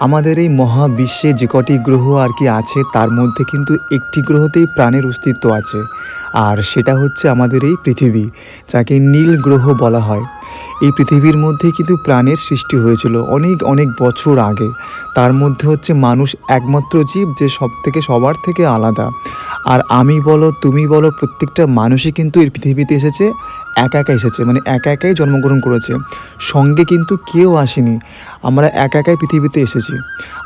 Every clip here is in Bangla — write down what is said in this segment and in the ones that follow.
আমাদের এই মহাবিশ্বে যে কটি গ্রহ আর কি আছে, তার মধ্যে কিন্তু একটি গ্রহতেই প্রাণের অস্তিত্ব আছে। আর সেটা হচ্ছে আমাদের এই পৃথিবী, যাকে নীল গ্রহ বলা হয়। এই পৃথিবীর মধ্যে কিন্তু প্রাণের সৃষ্টি হয়েছিল অনেক অনেক বছর আগে। তার মধ্যে হচ্ছে মানুষ একমাত্র জীব যে সব থেকে সবার থেকে আলাদা। আর আমি বলো, তুমি বলো, প্রত্যেকটা মানুষই কিন্তু এই পৃথিবীতে এসেছে, একা একা এসেছে মানে একা একাই জন্মগ্রহণ করেছে। সঙ্গে কিন্তু কেউ আসেনি, আমরা একা একাই পৃথিবীতে এসেছি।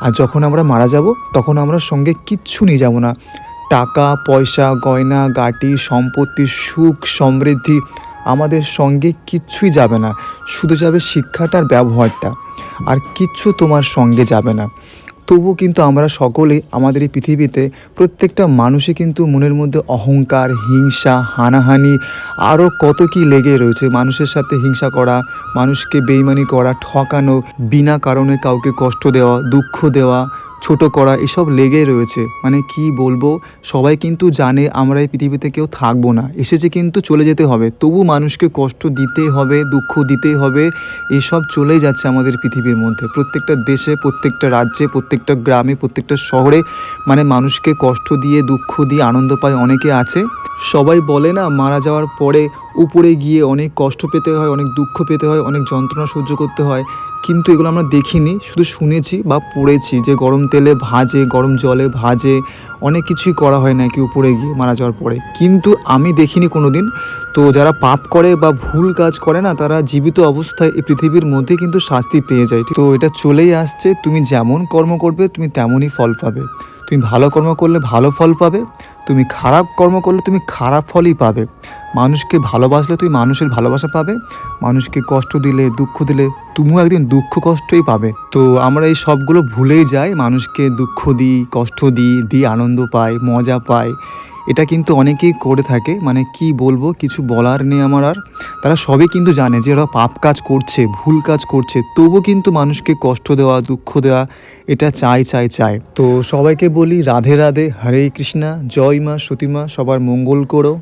আর যখন আমরা মারা যাব, তখন আমরা সঙ্গে কিচ্ছু নিয়ে যাব না। টাকা, পয়সা, গয়না, গাটি, সম্পত্তি, সুখ, সমৃদ্ধি, আমাদের সঙ্গে কিচ্ছুই যাবে না। শুধু যাবে শিক্ষাটার ব্যবহারটা। আর কিচ্ছু তোমার সঙ্গে যাবে না। তবুও কিন্তু আমরা সকলে আমাদের এই পৃথিবীতে প্রত্যেকটা মানুষই কিন্তু মনের মধ্যে অহংকার, হিংসা, হানাহানি, আরও কত কী লেগে রয়েছে। মানুষের সাথে হিংসা করা, মানুষকে বেইমানি করা, ঠকানো, বিনা কারণে কাউকে কষ্ট দেওয়া, দুঃখ দেওয়া ছোট করা এসব লেগেই রয়েছে। মানে কি বলব? সবাই কিন্তু জানে আমরা এই পৃথিবীতে কেউ থাকব না। এসেছে কিন্তু চলে যেতে হবে। তবু মানুষকে কষ্ট দিতেই হবে, দুঃখ দিতেই হবে। এসব চলেই যাচ্ছে আমাদের পৃথিবীর মধ্যে। প্রত্যেকটা দেশে, প্রত্যেকটা রাজ্যে, প্রত্যেকটা গ্রামে, প্রত্যেকটা শহরে মানে মানুষকে কষ্ট দিয়ে, দুঃখ দিয়ে আনন্দ পায় অনেকে আছে। সবাই বলে না, মারা যাওয়ার পরে উপরে গিয়ে অনেক কষ্ট পেতে হয়, অনেক দুঃখ পেতে হয়, অনেক যন্ত্রণা সহ্য করতে হয়। কিন্তু এগুলো আমরা দেখিনি, শুধু শুনেছি বা পড়েছি যে গরম তেলে ভাজে, গরম জলে ভাজে, অনেক কিছুই করা হয় নাকি উপরে গিয়ে মারা যাওয়ার পরে। কিন্তু আমি দেখিনি কোনো দিন তো যারা পাপ করে বা ভুল কাজ করে না, তারা জীবিত অবস্থায় এই পৃথিবীর মধ্যে কিন্তু শাস্তি পেয়ে যায়। তো এটা চলেই আসছে, তুমি যেমন কর্ম করবে, তুমি তেমনই ফল পাবে। তুমি ভালো কর্ম করলে ভালো ফল পাবে। তুমি খারাপ কর্ম করলে তুমি খারাপ ফলই পাবে। মানুষকে ভালোবাসলে তুমি মানুষের ভালোবাসা পাবে। মানুষকে কষ্ট দিলে, দুঃখ দিলে তুমিও একদিন দুঃখ কষ্টই পাবে। তো আমরা এই সবগুলো ভুলেই যাই, মানুষকে দুঃখ দিই, কষ্ট দিই দিই আনন্দ পাই, মজা পাই। এটা কিন্তু অনেকেই করে থাকে মানে কি বলব, কিছু বলার নেই আমার আর। তারা সবে কিন্তু জানে যে ওরা পাপ কাজ করছে, ভুল কাজ করছে তবু কিন্তু মানুষকে কষ্ট দেওয়া, দুঃখ দেওয়া, এটা চাই চাই চাই। তো সবাইকে বলি, রাধে রাধে, হরে কৃষ্ণা, জয় মা সতীমা সবার মঙ্গল করো।